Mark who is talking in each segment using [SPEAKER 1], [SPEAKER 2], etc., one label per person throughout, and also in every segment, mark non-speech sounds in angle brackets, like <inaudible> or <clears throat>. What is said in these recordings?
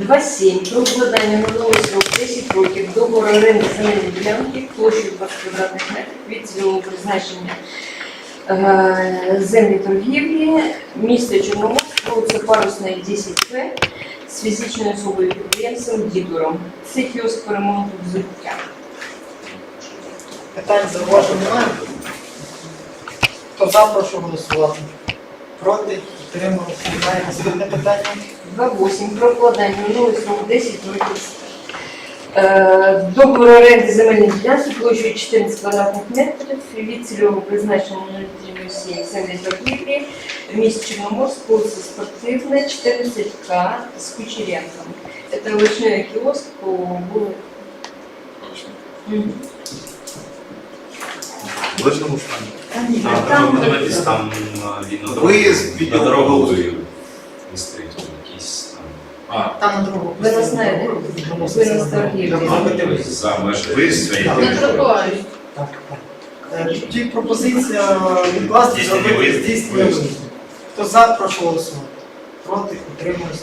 [SPEAKER 1] 2.7. Про укладання новий срок 10 років договору оренди земельної ділянки площею 20 квадратних метрів від цільового призначення е, землі торгівлі, місто Чорноморськ, вулиця Парусної 10П з фізичною особою підприємцем Дідуром. Це кіоск по ремонту взуття.
[SPEAKER 2] Питань зауважень немає? Хто за, прошу голосувати. Проти, утримались, немає. Питання.
[SPEAKER 1] 2.8. Про укладання на новий срок 10 років. Договор оренди земельної ділянки площею 14 квадратних метрів від цільового призначення 037 землі торгівлі в місті Чорноморськ, вулиця Спортивна, 14К з Кучеренком. Это овощной киоск по вулиці.
[SPEAKER 3] В личному стані.
[SPEAKER 2] Та ні,
[SPEAKER 1] А,
[SPEAKER 2] там
[SPEAKER 1] там-
[SPEAKER 4] Дивитись там на відно
[SPEAKER 3] Виїзд,
[SPEAKER 4] на
[SPEAKER 3] відділ
[SPEAKER 4] дорогу
[SPEAKER 3] благоустрою.
[SPEAKER 4] містить якісь там.
[SPEAKER 2] На другу.
[SPEAKER 1] Ви нас знаєте? Ви нас торгівлі.
[SPEAKER 4] межі
[SPEAKER 3] Виїзд.
[SPEAKER 4] своєї
[SPEAKER 2] Так, так. Е, Тоді пропозиція відкласти зробити здійснення Хто за, прошу голосувати. Проти,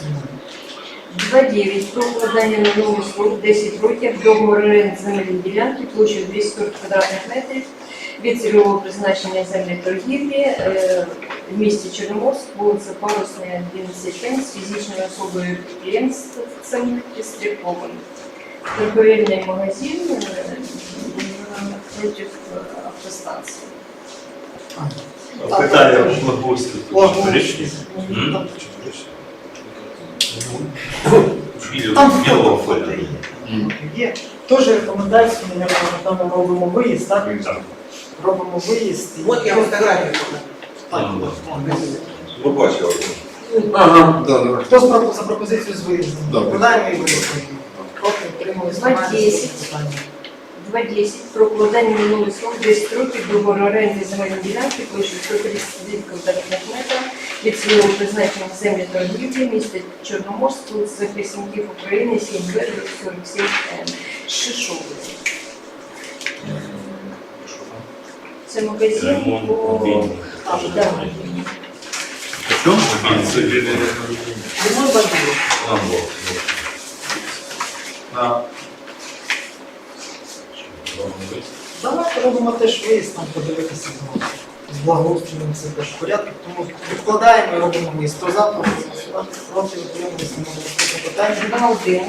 [SPEAKER 2] немає.
[SPEAKER 1] 2.9. Про укладання на новий срок 10 років договор оренди земельної ділянки площею 240 квадратних метрів від цільового призначення землі торгівлі е, в місті Чорноморськ, вулиця Парусна, 11 з фізичною особою підприємцем Пістряковим. Торговельний магазин е, проти автостанції.
[SPEAKER 4] Питання благоустрою.
[SPEAKER 2] Благоустрій.
[SPEAKER 4] М? Білого-
[SPEAKER 2] Там
[SPEAKER 4] білого
[SPEAKER 2] фото
[SPEAKER 4] кольору.
[SPEAKER 2] є. Є. Теж рекомендації, мабуть, там робимо виїзд, так?
[SPEAKER 4] Так.
[SPEAKER 2] Робимо виїзд. і-
[SPEAKER 5] От я фотографію.
[SPEAKER 2] Так,
[SPEAKER 4] Ну,
[SPEAKER 2] так.
[SPEAKER 3] Ви бачили.
[SPEAKER 5] Ага.
[SPEAKER 3] Да, да.
[SPEAKER 2] Хто з пропо- за пропозицію з виїздом?
[SPEAKER 3] Добре.
[SPEAKER 2] Вкладаємо і виїздом. Проти, утримались,
[SPEAKER 1] Два десять.
[SPEAKER 2] Питання.
[SPEAKER 1] 2.10 про укладання минулий срок 10 років договору оренди земельної ділянки площею 139 квадратних метрів від цільового призначення землі торгівлі міста Чорноморськ, вулиця Захисників України, 7 берегів 47 М. Шишовий. Це магазин по...
[SPEAKER 3] Що?
[SPEAKER 2] Бажаю.
[SPEAKER 3] На
[SPEAKER 2] Давайте робимо теж виїзд, там подивитися знову. З благоустроєм це теж в порядку, тому відкладаємо і робимо виїзд. Хто за, прошу голосувати. Проти, немає. Наступне питання.
[SPEAKER 1] 2.11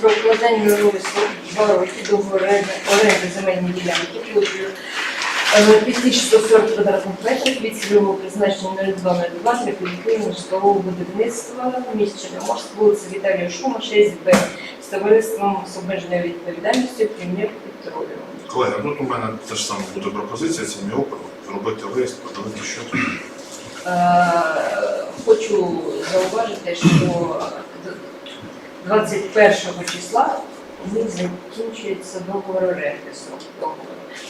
[SPEAKER 1] про укладання минулий срок 2 роки договору оренди земельної ділянки площею 5140 квадратних метрів від цільового призначення 0202 для підтримання житлового будівництва в місті вулиця Віталія Шума, 6Б з товариством з обмеженою відповідальністю прем'єр Петролів.
[SPEAKER 3] колеги, ну у мене теж саме буде пропозиція, це мій опит, зробити виїзд, подивити, що тут.
[SPEAKER 1] Е, Хочу зауважити, що 21 числа у них закінчується договор оренди срок договору.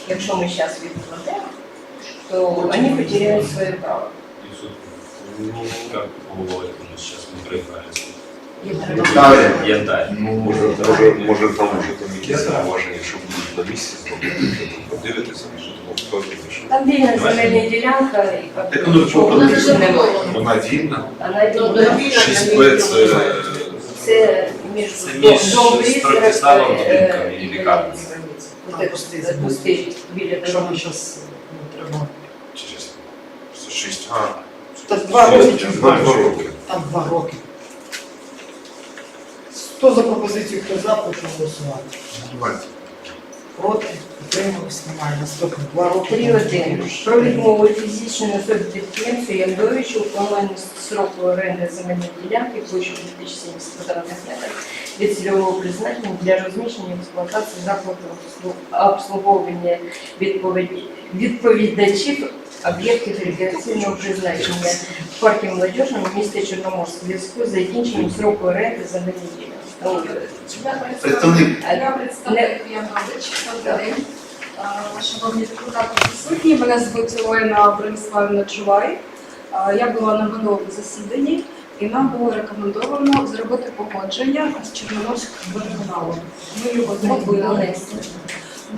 [SPEAKER 1] Якщо ми зараз відкладемо, то вони потеряють своє право.
[SPEAKER 4] Ну, как побывали, мы сейчас мы проиграли.
[SPEAKER 3] Далі.
[SPEAKER 4] Янтарь.
[SPEAKER 6] Ну, може, може, може там вже там якісь зауваження, що будуть на місці зробити, подивитися, що там впевнений, що
[SPEAKER 1] Там вільна земельна ділянка і
[SPEAKER 3] Так, ну,
[SPEAKER 1] нічого
[SPEAKER 3] вона
[SPEAKER 1] більше
[SPEAKER 5] ж
[SPEAKER 1] немає.
[SPEAKER 3] Вона вільна.
[SPEAKER 1] Вона
[SPEAKER 5] Ну,
[SPEAKER 1] вільна.
[SPEAKER 5] вільна,
[SPEAKER 4] Шість
[SPEAKER 5] там
[SPEAKER 4] Б
[SPEAKER 5] є
[SPEAKER 4] це
[SPEAKER 1] Це між
[SPEAKER 4] Це між
[SPEAKER 1] Лісера,
[SPEAKER 4] будинком і
[SPEAKER 1] е,
[SPEAKER 4] лікарнею.
[SPEAKER 1] От біля
[SPEAKER 2] Якщо ми зараз ну, треба.
[SPEAKER 3] Через шість. А,
[SPEAKER 2] Так два
[SPEAKER 3] я знаю, що
[SPEAKER 6] роки.
[SPEAKER 2] Там два роки. Хто за пропозицію, хто за, прошу голосувати.
[SPEAKER 3] давайте.
[SPEAKER 2] Проти, утримались, немає. Наступне.
[SPEAKER 1] 3.1. Про відмову фізичної особи підприємцю Яндовичу у планованому строку оренди земельної ділянки площею 2070 квадратних метрів від цільового призначення для розміщення і експлуатації закладу обслуговування відповідачів об'єктів рекреаційного призначення в парку молодіжному місті Чорноморськ в зв'язку з закінченням строку оренди земельної ділянки.
[SPEAKER 3] Представник.
[SPEAKER 7] Я представник Янкович, добрий день. Шановні депутати присутні, мене звуть Олена Брониславівна Чувай. Я була на минулому засіданні і нам було рекомендовано зробити погодження з Чорноморським водоканалом. Ми його зробили.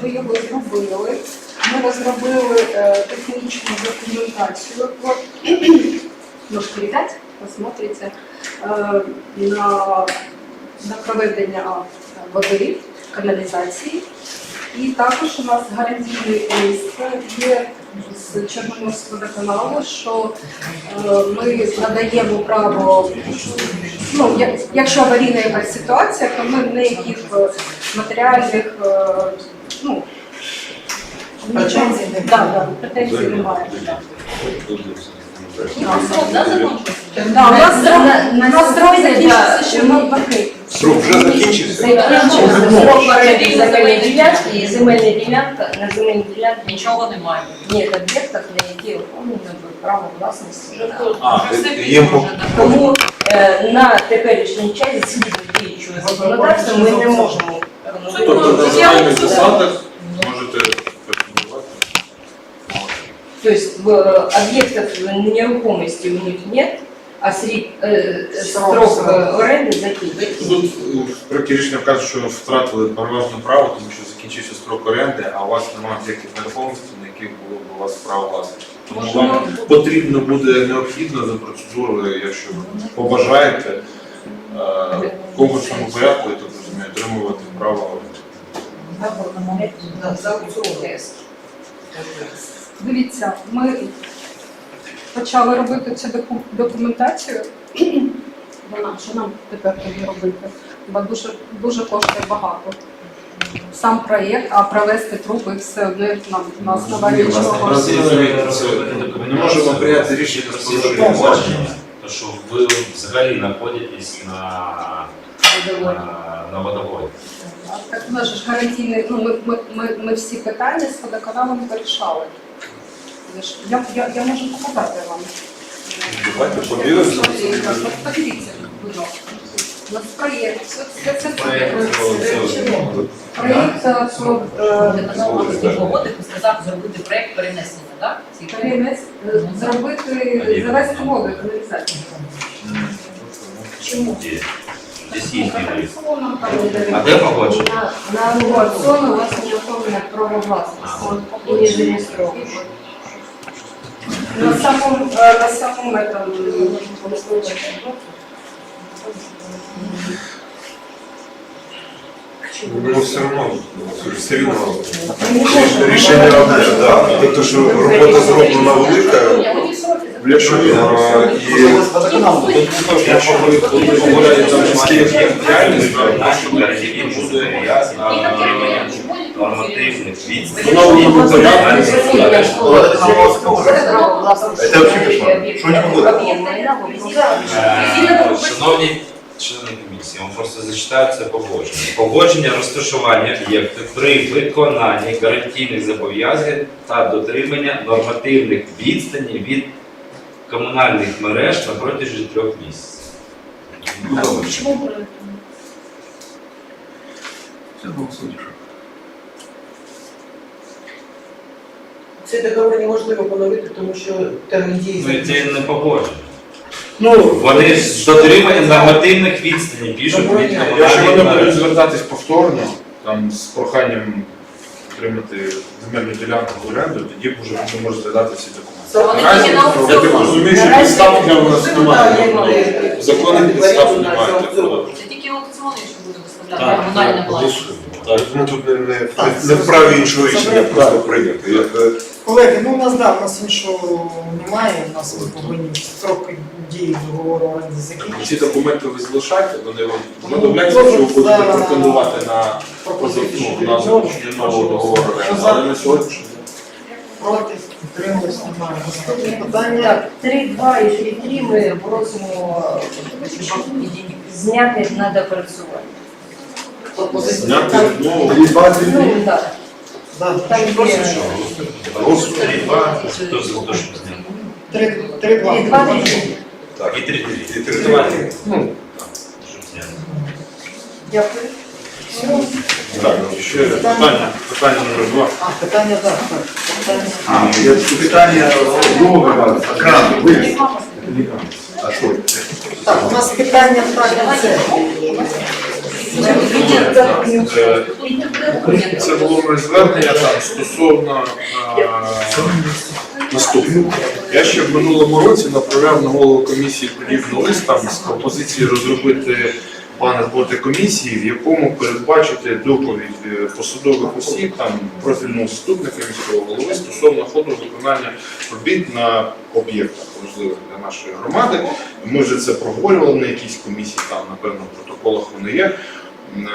[SPEAKER 7] Ми його зробили. Ми розробили е, технічну документацію. <clears throat> Можете літати, посмотрите. Е, на проведення води, каналізації. І також у нас гарантійний лист є з Чорноморського водоканалу, що е, ми надаємо право, ну, як- якщо аварійна якась ситуація, то ми ніяких е, матеріальних е, ну, нічого-
[SPEAKER 2] Претензій немає.
[SPEAKER 7] Да, да, претензій немає. да.
[SPEAKER 1] Да,
[SPEAKER 7] у нас
[SPEAKER 1] На-
[SPEAKER 7] строк, закінчився
[SPEAKER 1] да,
[SPEAKER 7] ще
[SPEAKER 1] ми-
[SPEAKER 7] на пакет.
[SPEAKER 6] Срок вже закінчився?
[SPEAKER 1] Закінчився срок оренди земельної ділянки і земельна ділянка на земельній ділянці нічого немає. Ні об'єктів, на які оформлено право власності.
[SPEAKER 6] А, по-
[SPEAKER 1] Тому е, на теперішній час згідно діючого законодавства ми не можемо.
[SPEAKER 3] Тобто на загальних засадах можете рекомендувати.
[SPEAKER 1] То есть в, объектов нерухомости у них нет, а срок, э, срок э, оренди закінчився.
[SPEAKER 3] Тут е, в проєкті рішення вказує, що втратили переважне право, тому що закінчився строк оренди, а у вас немає об'єктів нерухомості, на яких було б у вас право власності. Тому вам потрібно буде необхідно за процедурою, якщо побажаєте, е, в конкурсному порядку, я так розумію, отримувати право оренди.
[SPEAKER 1] За аукціон.
[SPEAKER 7] Дивіться, ми почали робити цю документацію. <clears throat> Вона що нам тепер тоді робити? Бо дуже, дуже коштує багато. Сам проєкт, а провести труби все одне нам на основанні чого.
[SPEAKER 3] Ми не можемо прийняти рішення з порушенням
[SPEAKER 4] Погодження, то що ви взагалі знаходитесь на, на, на водоводі.
[SPEAKER 7] Так у нас ж гарантійний, ну ми, ми, ми, ми всі питання з водоканалом вирішали. Я, я, я, можу показати вам.
[SPEAKER 6] Давайте подивимося.
[SPEAKER 7] Подивіться, будь ласка. У нас проєкт, це,
[SPEAKER 4] Проєкт,
[SPEAKER 7] проєкт е, про е,
[SPEAKER 8] погодити, сказав зробити проект перенесення, так? Ці
[SPEAKER 7] перенес, е, зробити, завести воду, каналізацію. Чому?
[SPEAKER 4] Десь є відповідь. А де погодження?
[SPEAKER 1] На, на аукціон у вас не оформлено право власності і не зареєстровано.
[SPEAKER 7] На самому, е, на самому этом,
[SPEAKER 6] Ну, все одно, все рівно. Рішення одне, да. Тобто, що робота зроблена велика,
[SPEAKER 3] Якщо там міські то
[SPEAKER 4] нормативних.
[SPEAKER 6] Це вообще кошмар. Що не буде?
[SPEAKER 4] Е, Шановні члени комісії, я вам просто зачитаю це погодження. Погодження розташування об'єкту при виконанні гарантійних зобов'язань та дотримання нормативних відстані від комунальних мереж на протязі трьох місяців.
[SPEAKER 5] Цей договор неможливо поновити, тому що термін дії
[SPEAKER 4] Ну і це не погодження.
[SPEAKER 3] Ну,
[SPEAKER 4] Вони з дотриманням нормативних відстані пишуть від
[SPEAKER 3] якщо вони будуть звертатись повторно, там з проханням отримати земельну ділянку в оренду, тоді вже ми можемо розглядати всі документи.
[SPEAKER 8] Вони
[SPEAKER 3] Наразі,
[SPEAKER 8] тільки на
[SPEAKER 3] я так розумію, що
[SPEAKER 1] Наразі-
[SPEAKER 3] підстав для нас немає.
[SPEAKER 5] немає.
[SPEAKER 3] Законних підстав немає.
[SPEAKER 8] Це тільки аукціон, якщо буде виставляти комунальна власність.
[SPEAKER 6] Ми тут не, не, не вправі іншого рішення просто прийняти. Я, е,
[SPEAKER 2] Колеги, ну у нас да, у нас іншого немає. У нас ми повинні строки дії договору оренди
[SPEAKER 3] Ці документи ви залишайте, вони вам виявляються, що ви будете претендувати на позицію на заключення нового договору оренди, але на сьогоднішній.
[SPEAKER 2] Проти підтримуюсь, немає. Наступне питання.
[SPEAKER 1] Так, 3.2 і 3.3 ми просимо е, зняти на допрацювання.
[SPEAKER 3] Зняти відмову.
[SPEAKER 1] Ну, так,
[SPEAKER 2] Да.
[SPEAKER 1] там є
[SPEAKER 6] Голосуємо.
[SPEAKER 4] Хто за те, щоб зняти?
[SPEAKER 2] Три, три, два.
[SPEAKER 1] 3.2, 3.3.
[SPEAKER 6] Так.
[SPEAKER 4] І три дві.
[SPEAKER 6] І три давайте.
[SPEAKER 4] Щоб зняти.
[SPEAKER 1] Дякую.
[SPEAKER 3] Так, ще питання, питання номер два.
[SPEAKER 2] А, питання так. так. Питання.
[SPEAKER 6] А, я питання нового екрану. Ви. А що?
[SPEAKER 2] Так, у нас питання так, це.
[SPEAKER 3] Е, Це було моє звернення там стосовно наступного. Я ще в минулому році направляв на голову комісії подібний лист там з пропозицією розробити план роботи комісії, в якому передбачити доповідь е, посадових осіб, там профільного заступника міського голови стосовно ходу виконання робіт на об'єктах важливих для нашої громади. Ми вже це проговорювали на якійсь комісії, там, напевно, в протоколах вони є. Е,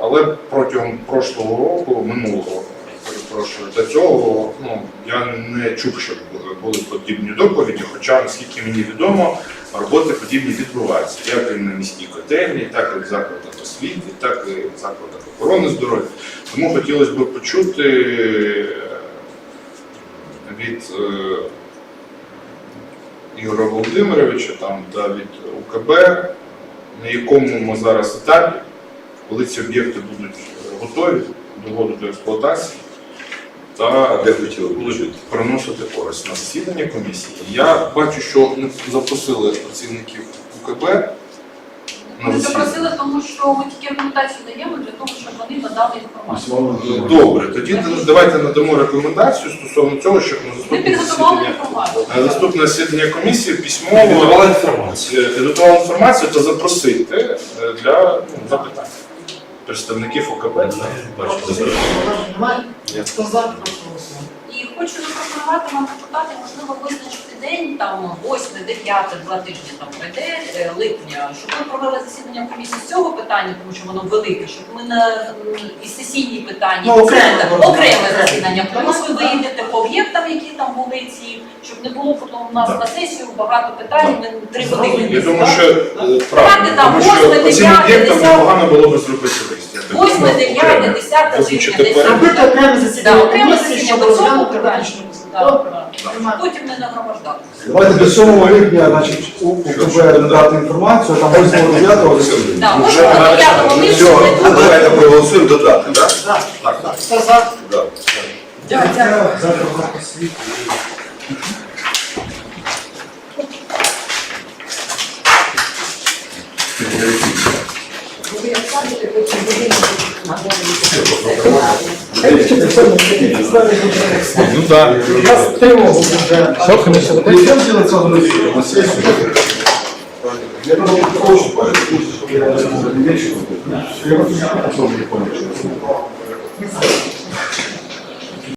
[SPEAKER 3] Але протягом прошлого року, минулого, перепрошую, до цього ну, я не чув, щоб були подібні доповіді, хоча, наскільки мені відомо, роботи подібні відбуваються, як і на міській котельні, так і в закладах освіти, так і в закладах охорони здоров'я. Тому хотілося б почути е, від е, Ігоря Володимировича там, та від УКБ, на якому ми зараз етапі, коли ці об'єкти будуть е, готові до вводу до експлуатації. Та
[SPEAKER 6] А де хотіли
[SPEAKER 3] будуть приносити користь на засідання комісії. Я бачу, що не запросили працівників УКБ
[SPEAKER 8] Ми запросили, тому що ми тільки рекомендацію даємо для того, щоб вони надали інформацію.
[SPEAKER 3] Добре, тоді давайте надамо рекомендацію стосовно цього, щоб на
[SPEAKER 8] Ми
[SPEAKER 3] наступне
[SPEAKER 8] підготували
[SPEAKER 3] засідання
[SPEAKER 8] інформацію.
[SPEAKER 3] наступне засідання комісії письмово
[SPEAKER 4] Підготувала інформацію.
[SPEAKER 3] е, підготували інформацію та запросити е, для ну, запитань представників
[SPEAKER 4] ОКП.
[SPEAKER 2] Зауважень? Хто за, прошу голосувати.
[SPEAKER 8] Хочу запропонувати вам депутати, можливо, визначити день, там 8, 9, 2 тижні там пройде е, липня, щоб ми провели засідання в комісії з цього питання, тому що воно велике, щоб ми на і сесійні питання
[SPEAKER 2] ну,
[SPEAKER 8] окреме,
[SPEAKER 2] окреме
[SPEAKER 8] засідання. тому ви виїдете по об'єктам, які там були ці, щоб не було потім у нас на сесію багато питань. Ми три години.
[SPEAKER 3] Я думаю, що е, правильно, тому що по цим об'єктам було би зробити листя.
[SPEAKER 8] 8, 9, 10, 10,
[SPEAKER 2] 10,
[SPEAKER 8] 10, 10,
[SPEAKER 2] 10,
[SPEAKER 8] 10,
[SPEAKER 2] 10,
[SPEAKER 8] 10,
[SPEAKER 2] 10,
[SPEAKER 8] 10,
[SPEAKER 2] подальшому
[SPEAKER 8] Потім не нагромождати.
[SPEAKER 9] Давайте до 7 липня, значить, у УКБ додати інформацію, там 8 9
[SPEAKER 8] липня.
[SPEAKER 3] Так,
[SPEAKER 8] можна
[SPEAKER 3] на
[SPEAKER 8] п'ятому місці.
[SPEAKER 6] Все, давайте проголосуємо додати, так?
[SPEAKER 2] Так,
[SPEAKER 3] так.
[SPEAKER 2] Хто за? Так. Дякую.
[SPEAKER 1] Завтра про освіту. Thank you.
[SPEAKER 3] Ну да.
[SPEAKER 2] У нас тривогу вже.
[SPEAKER 9] Що, комісія, ви хочете зробити на сесію? Я просто хочу, щоб я. Я просто не понял, що це.